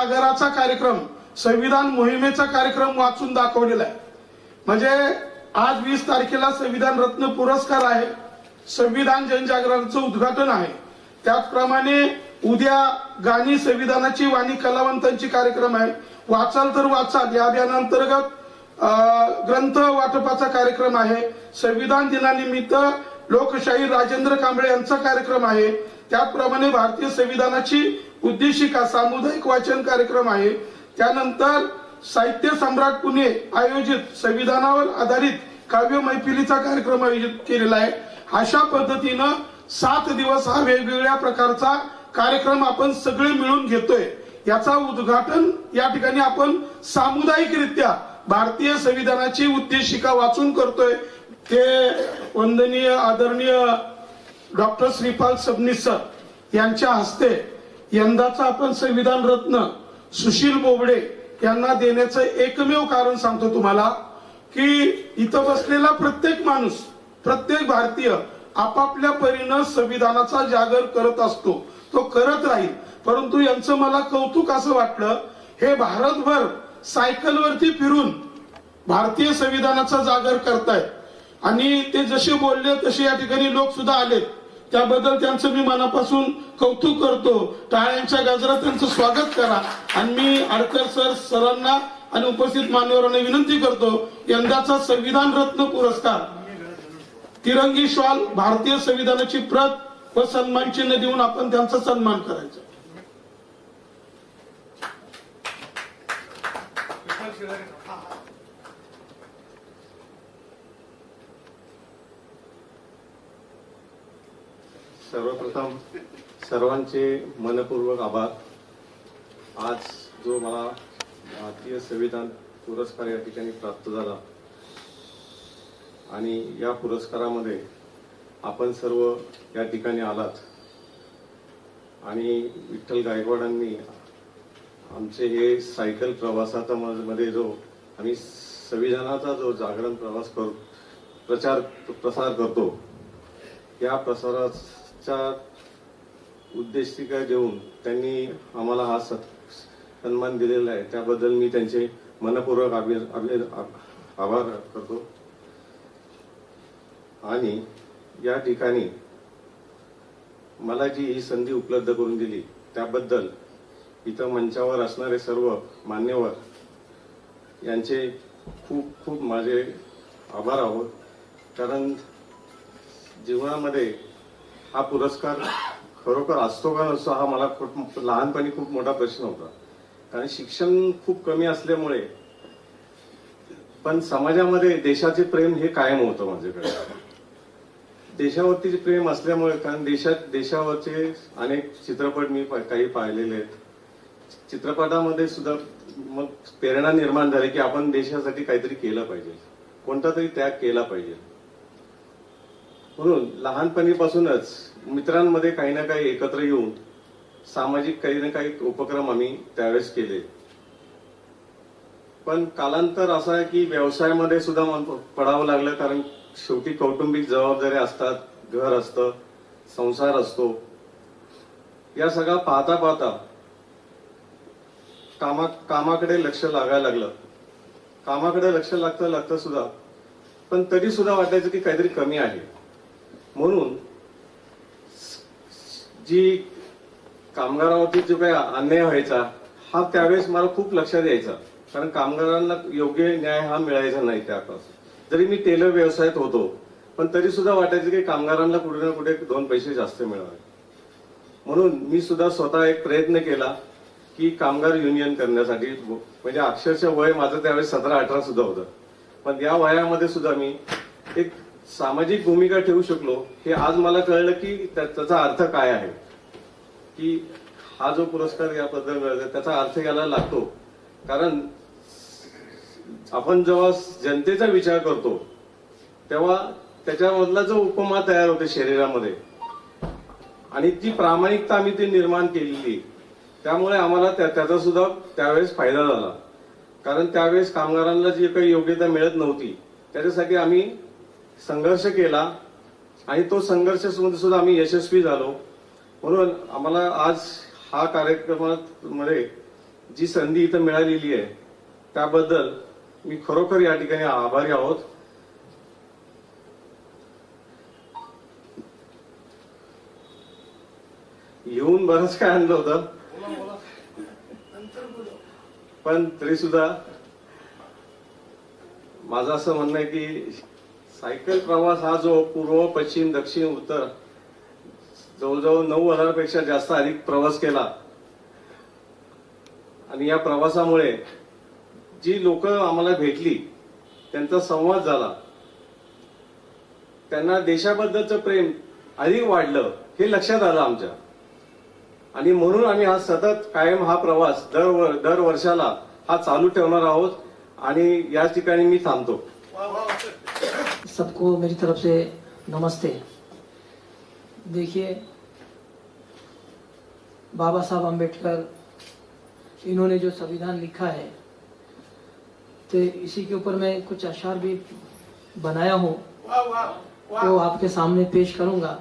जागराचा कार्यक्रम संविधान मोहिमेचा कार्यक्रम वाचून दाखवलेला आहे. म्हणजे आज वीस तारखेला संविधान रत्न पुरस्कार आहे संविधान जनजागरणाचं उद्घाटन आहे. त्याचप्रमाणे उद्या गाणी संविधानाची वाणी कलावंतांची कार्यक्रम आहे. वाचाल तर वाचाल या अभियानांतर्गत ग्रंथ वाटपाचा कार्यक्रम आहे. संविधान दिनानिमित्त लोकशाही राजेंद्र कांबळे यांचा कार्यक्रम आहे. त्याचप्रमाणे भारतीय संविधानाची उद्देशिका सामुदायिक वाचन कार्यक्रम आहे. त्यानंतर साहित्य सम्राट पुणे आयोजित संविधानावर आधारित काव्य मैफिलीचा कार्यक्रम आयोजित केलेला आहे. अशा पद्धतीनं सात दिवस हा वेगवेगळ्या प्रकारचा कार्यक्रम आपण सगळे मिळून घेतोय. याचा उद्घाटन या ठिकाणी आपण सामुदायिकरित्या भारतीय संविधानाची उद्देशिका वाचून करतोय. ते वंदनीय आदरणीय डॉक्टर श्रीपाल सबनीस सर यांच्या हस्ते यंदाचा आपण संविधान रत्न सुशील बोबडे यांना देण्याचं एकमेव कारण सांगतो तुम्हाला की इथं बसलेला प्रत्येक माणूस प्रत्येक भारतीय आपापल्या परीनं संविधानाचा जागर करत असतो. तो करत राहील. परंतु यांचं मला कौतुक असं वाटलं हे भारतभर सायकलवरती फिरून भारतीय संविधानाचा जागर करतायत. आणि ते जसे बोलले तसे या ठिकाणी लोक सुद्धा आलेत. त्याबद्दल त्यांचं मी मनापासून कौतुक करतो. टाळ्यांच्या गजरात त्यांचं स्वागत करा. आणि मी आडकर सर सरांना आणि उपस्थित मान्यवरांना विनंती करतो यंदाचा संविधान रत्न पुरस्कार. तिरंगी शॉल भारतीय संविधानाची प्रत व सन्मान चिन्ह देऊन आपण त्यांचा सन्मान करायचा. सर्वप्रथम सर्वांचे मनपूर्वक आभार. आज जो मला भारतीय संविधान पुरस्कार या ठिकाणी प्राप्त झाला आणि या पुरस्कारामध्ये आपण सर्व या ठिकाणी आलात. आणि विठ्ठल गायकवाडांनी आमचे हे सायकल प्रवासाचा मध्ये जो आम्ही संविधानाचा जो जागरण प्रवास करू प्रचार प्रसार करतो या चा उद्देशिका देऊन त्यांनी आम्हाला हा सन्मान दिलेला आहे. त्याबद्दल मी त्यांचे मनपूर्वक आभार करतो. आणि या ठिकाणी मला जी ही संधी उपलब्ध करून दिली त्याबद्दल इथं मंचावर असणारे सर्व मान्यवर यांचे खूप खूप माझे आभार आहोत. कारण जीवनामध्ये हा पुरस्कार खरोखर असतो का नसतो हा मला खूप लहानपणी खूप मोठा प्रश्न होता. कारण शिक्षण खूप कमी असल्यामुळे पण समाजामध्ये देशाचे प्रेम हे कायम होतं माझ्याकडे. देशावरती प्रेम असल्यामुळे कारण देशात देशावरचे अनेक चित्रपट मी काही पाहिलेले आहेत. चित्रपटामध्ये सुद्धा मग प्रेरणा निर्माण झाली की आपण देशासाठी काहीतरी केलं पाहिजे. कोणता तरी त्याग केला पाहिजे. म्हणून लहानपणीपासूनच मित्रांमध्ये काही ना काही एकत्र येऊन सामाजिक काही ना काही उपक्रम आम्ही त्यावेळेस केले. पण कालांतर असं आहे की व्यवसायामध्ये सुद्धा पडावं लागलं कारण शेवटी कौटुंबिक जबाबदाऱ्या असतात घर असतं संसार असतो. या सगळा पाहता पाहता कामा कामाकडे लक्ष लागायला लागलं. कामाकडे लक्ष लागतं लागतं सुद्धा पण तरी सुद्धा वाटायचं की काहीतरी कमी आहे. म्हणून जी कामगारावरती जो काही अन्याय व्हायचा हा त्यावेळेस मला खूप लक्षात यायचा. कारण कामगारांना योग्य न्याय हा मिळायचा नाही त्यापासून. जरी मी टेलर व्यवसायात होतो पण तरी सुद्धा वाटायचं की कामगारांना कुठे ना कुठे दोन पैसे जास्त मिळावे. म्हणून मी सुद्धा स्वतः एक प्रयत्न केला की कामगार युनियन करण्यासाठी म्हणजे अक्षरशः वय माझं त्यावेळेस सतरा अठरा सुद्धा होतं. पण या वयामध्ये सुद्धा मी एक सामाजिक भूमिका ठेवू शकलो हे आज मला कळलं की त्या- त्याचा अर्थ काय आहे. की हा जो पुरस्कार याबद्दल मिळतो त्याचा अर्थ याला लागतो. कारण आपण जेव्हा जनतेचा विचार करतो तेव्हा त्याच्यामधला जो उपमा तयार होते शरीरामध्ये आणि ती प्रामाणिकता आम्ही ती निर्माण केलेली त्यामुळे आम्हाला त्या- त्याचा सुद्धा त्यावेळेस फायदा झाला. कारण त्यावेळेस कामगारांना जी काही योग्यता मिळत नव्हती त्याच्यासाठी आम्ही संघर्ष केला आणि तो संघर्ष सुद्धा आम्ही यशस्वी झालो. म्हणून आम्हाला आज हा कार्यक्रमामध्ये जी संधी इथं मिळालेली आहे त्याबद्दल मी खरोखर या ठिकाणी आभारी आहोत. येऊन बरंच काय आणलं होतं. पण तरी सुद्धा माझं असं म्हणणं आहे की सायकल प्रवास हा जो पूर्व पश्चिम दक्षिण उत्तर जवळजवळ नऊ हजारपेक्षा जास्त अधिक प्रवास केला. आणि या प्रवासामुळे जी लोक आम्हाला भेटली त्यांचा संवाद झाला. त्यांना देशाबद्दलचं प्रेम अधिक वाढलं हे लक्षात आलं आमच्या. आणि म्हणून आम्ही हा सतत कायम हा प्रवास दर दर वर्षाला हा चालू ठेवणार आहोत. आणि या ठिकाणी मी थांबतो. सबको मेरी तरफ़ से नमस्ते। देखिए बाबा साहब अंबेडकर इन्होंने जो संविधान लिखा है तो इसी के ऊपर मैं कुछ अशार भी बनाया हूँ वाह आपके सामने पेश करूँगा।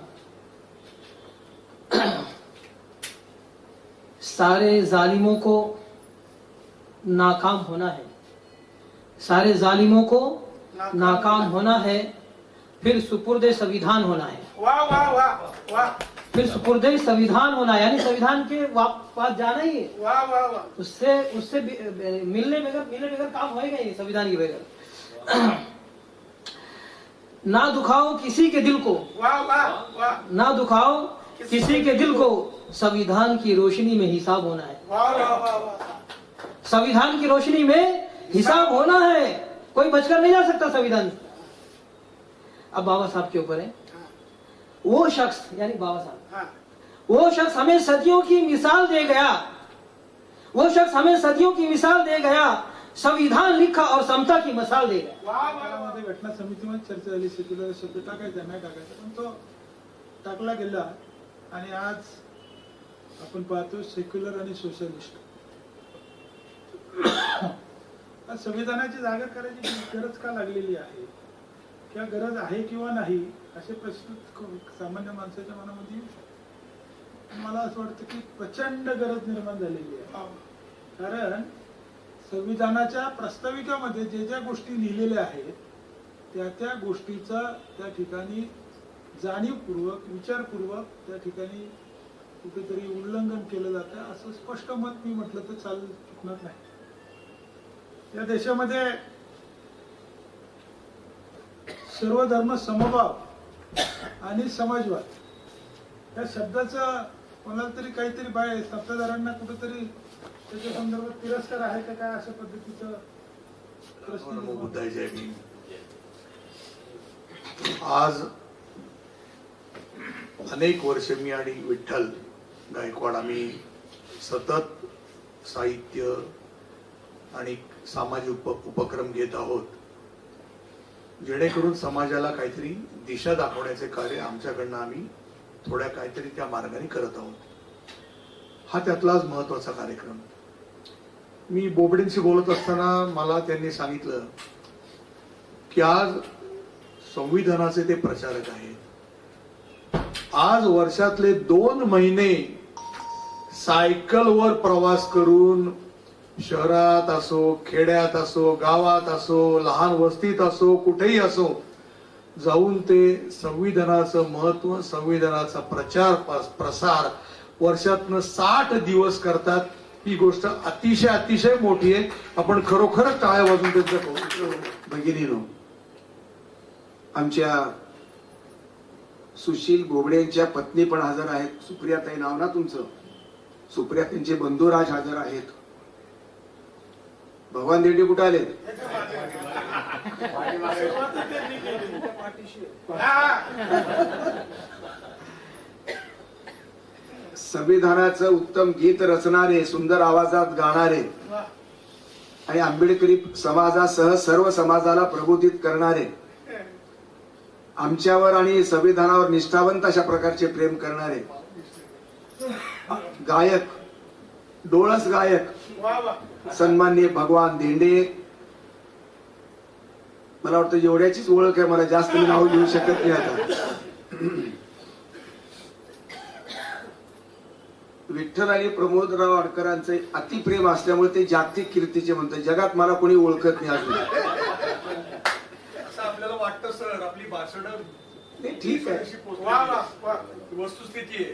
सारे जालिमों को नाकाम होना है। सारे जालिमों को नाकाम होना है फिर सुपुर्द संविधान होना है। वाह वाह वाह वाह फिर सुपुर्द संविधान होना है यानी संविधान के पास जाना ही वाह वाह वाह। उससे उससे मिलने बगैर मिलने बगैर काम होएगा ही संविधान के बगैर। ना दुखाओ किसी के दिल को। वाह वाह वाह। ना दुखाओ किसी के दिल को। संविधान की रोशनी में हिसाब होना है। वाह वाह वाह। संविधान की रोशनी में हिसाब होना है। कोई बचकर नहीं जा सकता संविधान। अब बाबा साहब के ऊपर है। वो शख्स यानी बाबा साहब। हाँ। वो शख्स हमें सदियों की मिसाल दे गया। वो शख्स हमें सदियों की मिसाल दे गया। संविधान लिखा और समता की मिसाल दे गया। घटना समितीमध्ये चर्चा झाली सेक्युलर शब्द टाकायचा नाही टाकायचा पण तो टाकला गेला. आणि आज आपण पाहतो सेक्युलर आणि सोशलिस्ट संविधानाची जागा करायची गरज का लागलेली आहे? किंवा गरज आहे किंवा नाही? असे प्रश्न सामान्य माणसाच्या मनामध्ये येऊ शकतात. पण मला असं वाटतं की प्रचंड गरज निर्माण झालेली आहे. कारण संविधानाच्या प्रस्ताविकामध्ये जे ज्या गोष्टी लिहिलेल्या आहेत त्या त्या गोष्टीचा त्या ठिकाणी जाणीवपूर्वक विचारपूर्वक त्या ठिकाणी कुठेतरी उल्लंघन केलं जातं. असं स्पष्ट मत मी म्हटलं तर चाल चुकणार नाही. या देशामध्ये सर्व धर्म समभाव आणि समाजवाद या शब्दाचं कोणाला तरी काहीतरी बाय सत्ताधाऱ्यांना कुठेतरी त्याच्या संदर्भात तिरस्कार आहे का काय अशा पद्धतीचं प्रश्न आज अनेक वर्ष मी आणि विठ्ठल गायकवाड आम्ही सतत साहित्य आणि सामाजिक उप उपक्रम घेत आहोत. जेणेकरून समाजाला काहीतरी दिशा दाखवण्याचे कार्य आमच्याकडनं आम्ही थोड्या काहीतरी त्या मार्गाने करत आहोत. हा त्यातलाच महत्त्वाचा कार्यक्रम. मी बोबडेंशी बोलत असताना मला त्यांनी सांगितलं की आज संविधानाचे ते प्रचारक आहेत. आज वर्षातले दोन महिने सायकलवर प्रवास करून शहरात असो खेड्यात असो गावात असो लहान वस्तीत असो कुठेही असो जाऊन ते संविधानाचं महत्त्व संविधानाचा प्रचार प्रसार वर्षातनं साठ दिवस करतात. ही गोष्ट अतिशय अतिशय मोठी आहे. आपण खरोखरच टाळ्या वाजून त्यांचं भगिनीनो आमच्या सुशील गोबडेंच्या पत्नी पण हजर आहेत. सुप्रियाताई नाव ना तुमचं? सुप्रिया त्यांचे बंधुराज हजर आहेत. भगवान देडी कुठे आले? संविधानाचं उत्तम गीत रचणारे सुंदर आवाजात गाणारे आणि आंबेडकरी समाजासह सर्व समाजाला प्रबोधित करणारे आमच्यावर आणि संविधानावर निष्ठावंत अशा प्रकारचे प्रेम करणारे गायक डोळस गायक सन्माननीय भगवान धेंडे मला वाटतं एवढ्याचीच ओळख आहे मला जास्त मी नाव घेऊ शकत नाही आता. विठ्ठल आणि प्रमोदराव आडकरांचं अतिप्रेम असल्यामुळे ते जागतिक कीर्तीचे म्हणतात. जगात मला कोणी ओळखत नाही अजून. असं आपल्याला वाटतं सर आपली भाषण ठीक आहे. वस्तुस्थिती आहे.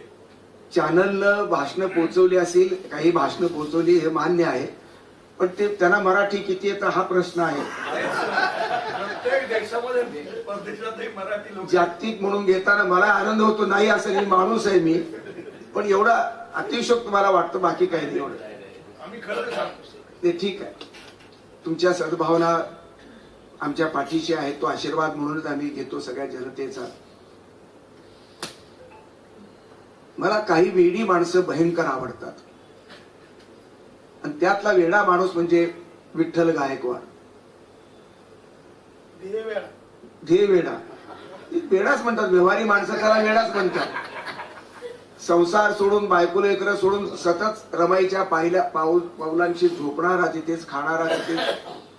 चॅनलनं भाषणं पोहोचवली असेल काही भाषणं पोहोचवली हे मान्य आहे. पण ते त्यांना मराठी किती येतं हा प्रश्न आहे. जागतिक म्हणून घेताना मला आनंद होतो नाही असं नाही माणूस आहे मी. पण एवढा अतिशोक तुम्हाला वाटतं बाकी काही नाही. एवढं ते ठीक आहे. तुमच्या सद्भावना आमच्या पाठीशी आहेत तो आशीर्वाद म्हणूनच आम्ही घेतो सगळ्या जनतेचा. मला काही वेडी माणसं भयंकर आवडतात. आणि त्यातला वेडा माणूस म्हणजे विठ्ठल गायकवाड. ध्येय वेडा. वेडाच म्हणतात व्यवहारी माणसं त्याला वेडाच म्हणतात. संसार सोडून बायको लेकरं सोडून सतत रमाईच्या पाहिल्या पाऊल पावलांशी झोपणारा तिथेच खाणारा तिथेच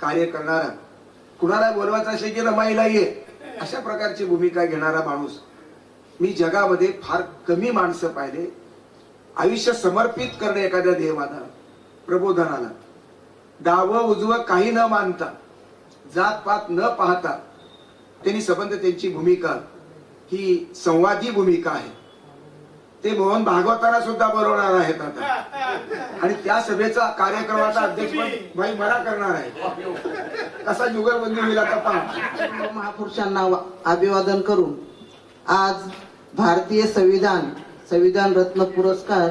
कार्य करणारा. कुणाला बोलवायचं असेल की रमाईला ये? अशा प्रकारची भूमिका घेणारा माणूस. मी जगामध्ये फार कमी माणसं पाहिले. आयुष्य समर्पित करणे एखाद्या देवाला प्रबोधनाला. डावं उजवं काही न मानता जात पात न पाहता त्यांनी संबंध त्यांची भूमिका ही संवादी भूमिका आहे. ते मोहन भागवताना सुद्धा बरवणार आहेत आता. आणि त्या सभेचा कार्यक्रमाचा अध्यक्ष भाई मला करणार आहे. कसा जुगलबंदी होईल आता पहा. महापुरुषांना अभिवादन करून आज भारतीय संविधान संविधान रत्न पुरस्कार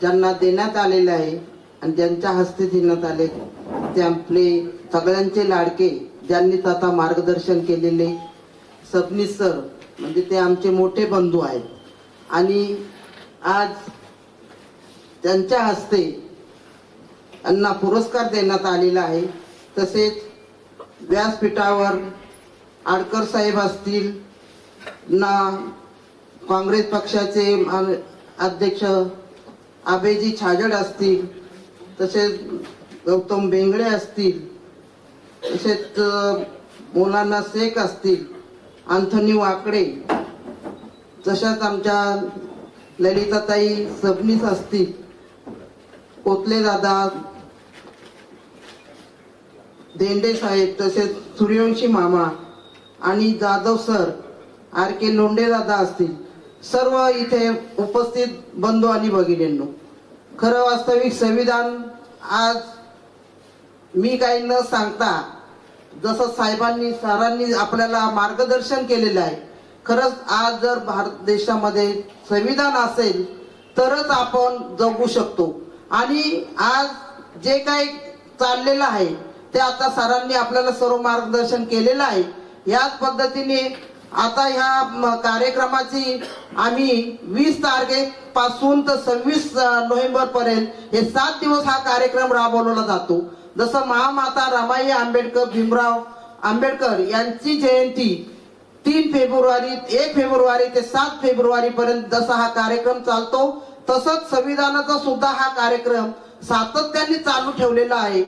ज्यांना देण्यात आलेले आहे आणि ज्यांच्या हस्ते देण्यात आले ते आपले सगळ्यांचे लाडके ज्यांनी आता मार्गदर्शन केलेले सबनीस सर म्हणजे ते आमचे मोठे बंधू आहेत. आणि आज त्यांच्या हस्ते यांना पुरस्कार देण्यात आलेला आहे. तसेच व्यासपीठावर आडकर साहेब असतील ना काँग्रेस पक्षाचे अध्यक्ष आबेजी छाजड असतील तसेच गौतम बेंगळे असतील तसेच मुलांना मौलाना शेख असतील अँथनी वाकडे तशाच आमच्या ललिताताई सबनीस असतील कोतले दादा देंडे साहेब तसेच सूर्यवंशी मामा आणि Jadhav sir R K Londhe दादा असतील. सर्व इथे उपस्थित बंधू आणि भगिनींनो खरं वास्तविक संविधान आज मी काही न सांगता जसं साहेबांनी सरांनी आपल्याला मार्गदर्शन केलेलं आहे खरंच आज जर भारत देशामध्ये संविधान असेल तरच आपण जगू शकतो. आणि आज जे काही चाललेलं आहे ते आता सरांनी आपल्याला सर्व मार्गदर्शन केलेलं आहे. याच पद्धतीने आता ह्या कार्यक्रमाची आम्ही वीस तारखेपासून तर सव्वीस नोव्हेंबर पर्यंत हे सात दिवस हा कार्यक्रम राबवला जातो. जसं महामाता रमाई आंबेडकर भीमराव आंबेडकर यांची जयंती तीन फेब्रुवारी एक फेब्रुवारी ते सात फेब्रुवारी पर्यंत जसा हा कार्यक्रम चालतो तसंच संविधानाचा सुद्धा हा कार्यक्रम सातत्याने चालू ठेवलेला आहे.